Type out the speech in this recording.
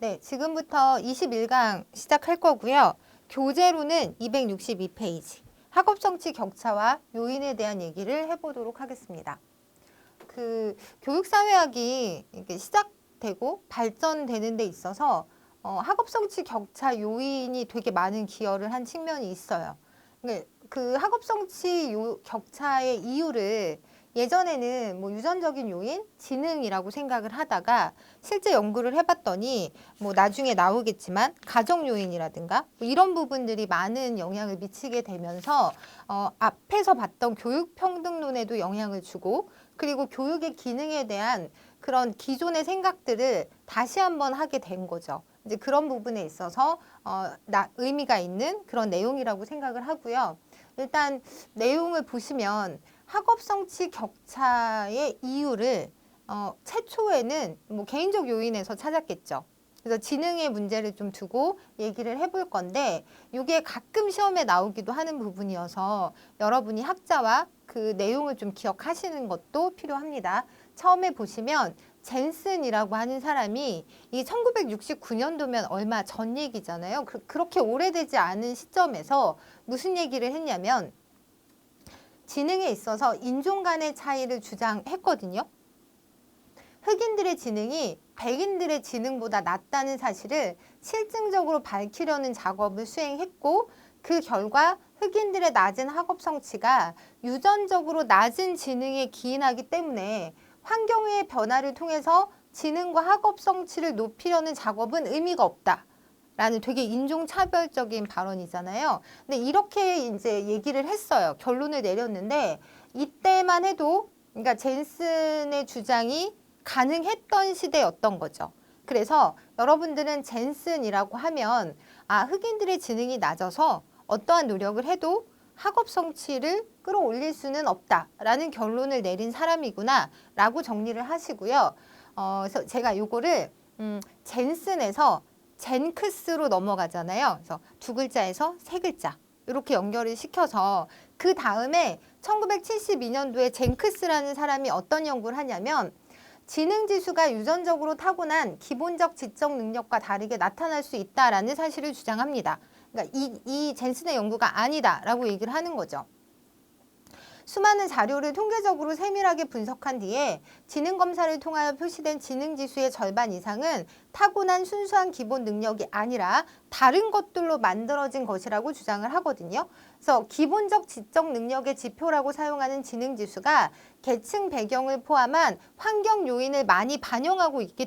네, 지금부터 21강 시작할 거고요. 교재로는 262페이지. 학업 성취 격차와 요인에 대한 얘기를 해보도록 하겠습니다. 그 교육사회학이 시작되고 발전되는 데 있어서 어, 학업 성취 격차 요인이 되게 많은 기여를 한 측면이 있어요. 그그 학업 성취 요, 격차의 이유를 예전에는 뭐 유전적인 요인, 지능이라고 생각을 하다가 실제 연구를 해봤더니 뭐 나중에 나오겠지만 가정 요인이라든가 뭐 이런 부분들이 많은 영향을 미치게 되면서 어, 앞에서 봤던 교육 평등론에도 영향을 주고 그리고 교육의 기능에 대한 그런 기존의 생각들을 다시 한번 하게 된 거죠. 이제 그런 부분에 있어서 어, 나, 의미가 있는 그런 내용이라고 생각을 하고요. 일단 내용을 보시면 학업 성취 격차의 이유를 어, 최초에는 뭐 개인적 요인에서 찾았겠죠. 그래서 지능의 문제를 좀 두고 얘기를 해볼 건데 이게 가끔 시험에 나오기도 하는 부분이어서 여러분이 학자와 그 내용을 좀 기억하시는 것도 필요합니다. 처음에 보시면 젠슨이라고 하는 사람이 이 1969년도면 얼마 전 얘기잖아요. 그, 그렇게 오래되지 않은 시점에서 무슨 얘기를 했냐면 지능에 있어서 인종 간의 차이를 주장했거든요. 흑인들의 지능이 백인들의 지능보다 낮다는 사실을 실증적으로 밝히려는 작업을 수행했고 그 결과 흑인들의 낮은 학업 성취가 유전적으로 낮은 지능에 기인하기 때문에 환경의 변화를 통해서 지능과 학업 성취를 높이려는 작업은 의미가 없다. 라는 되게 인종차별적인 발언이잖아요. 근데 이렇게 이제 얘기를 했어요. 결론을 내렸는데 이때만 해도 그러니까 젠슨의 주장이 가능했던 시대였던 거죠. 그래서 여러분들은 젠슨이라고 하면 아 흑인들의 지능이 낮아서 어떠한 노력을 해도 학업 성취를 끌어올릴 수는 없다라는 결론을 내린 사람이구나라고 정리를 하시고요. 어, 그래서 제가 요거를 음, 젠슨에서 젠크스로 넘어가잖아요. 그래서 두 글자에서 세 글자 이렇게 연결을 시켜서 그 다음에 1972년도에 젠크스라는 사람이 어떤 연구를 하냐면 지능 지수가 유전적으로 타고난 기본적 지적 능력과 다르게 나타날 수 있다라는 사실을 주장합니다. 그러니까 이, 이 젠슨의 연구가 아니다라고 얘기를 하는 거죠. 수많은 자료를 통계적으로 세밀하게 분석한 뒤에 지능 검사를 통하여 표시된 지능 지수의 절반 이상은 타고난 순수한 기본 능력이 아니라 다른 것들로 만들어진 것이라고 주장을 하거든요. 그래서 기본적 지적 능력의 지표라고 사용하는 지능 지수가 계층 배경을 포함한 환경 요인을 많이 반영하고 있기